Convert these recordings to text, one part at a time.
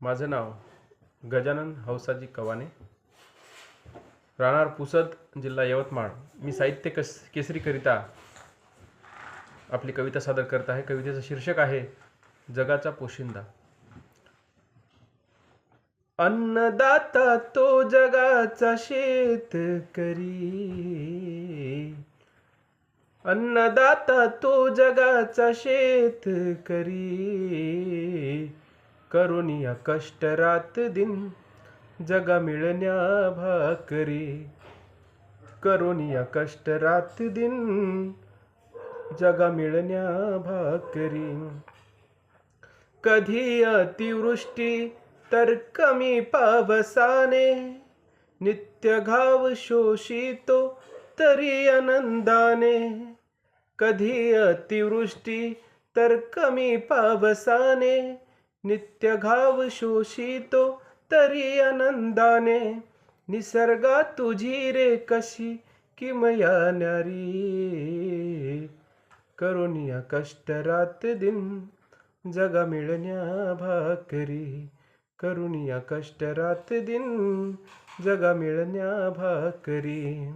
माझं नाव गजानन हौसाजी कवाने. राहणार पुसद जिल्हा यवतमाळ. मी साहित्य कस केसरीकरिता आपली कविता सादर करत आहे. कवितेचं शीर्षक आहे जगाचा पोशिंदा. अन्नदाता तो जगाचा शेतकरी. अन्नदाता तो जगाचा शेत करी. करुनिया कष्ट रात दिन जगा मिळण्या भाकरी. करुनिया कष्ट रात दिन जगा मिळण्या भाकरी. कधी अतिवृष्टी तर कमी पावसाने नित्य घाव शोषितो तरी आनंदाने कधी अतिवृष्टी तर कमी पावसाने नित्य घाव शोषितो तरी आनंदाने. निसर्गा तुझी रे कशी किमया नारी करुनिया कष्ट रात दिन जगा मिळण्या भाकरी. करुनिया कष्ट रात दिन जगा मिळण्या भाकरी.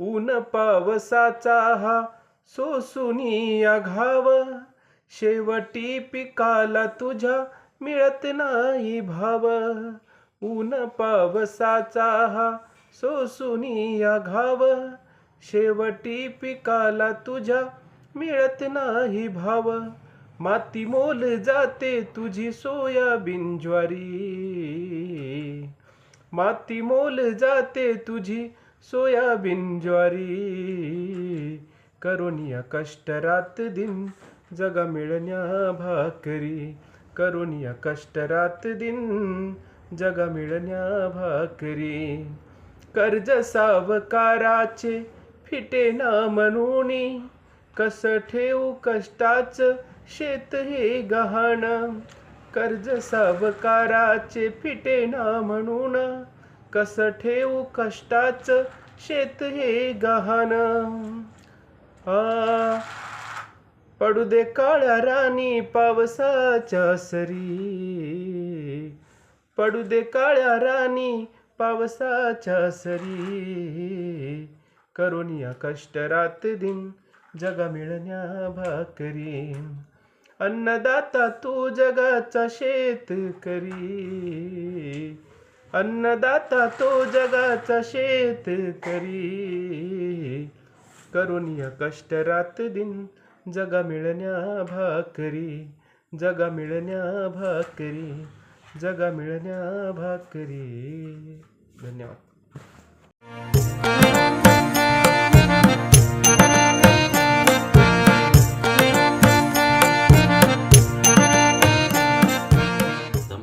ऊन पावसाचा हा सोसुनी घाव. शेवटी पिकाला तुझ्या मिळत नाही भाव. ऊन पावसाचा हा सोसुनी घाव. शेवटी पिकाला तुझ्या मिळत नाही भाव. माती मोल जाते तुझी सोयाबीन ज्वारी. माती मोल जाते तुझी सोयाबीन ज्वारी करुनिया कष्ट रात दिन जगा मिळण्या भाकरी. करुनिया कष्ट रात दिन जगा मिळण्या भाकरी. कर्ज सावकाराचे फिटे ना म्हणून कस ठेवू कष्टाचं शेत हे गहाण. कर्ज सावकाराचे फिटे ना म्हणून कस ठेवू कष्टाचं शेत हे गहाण. हा पडू दे काळ्या राणी पावसाच्या सरी. पडू दे काळ्या राणी पावसाच्या सरी. करुनिया कष्ट रात दिन जगा मिळण्या भाकरी अन्नदाता तू जगाचा शेत करी अन्नदाता तो जगाचा शेतकरी करुनिया कष्ट रात दिन जगा मिळण्या भाकरी. जगा मिळण्या भाकरी. जगा मिळण्या भाकरी. धन्यवाद.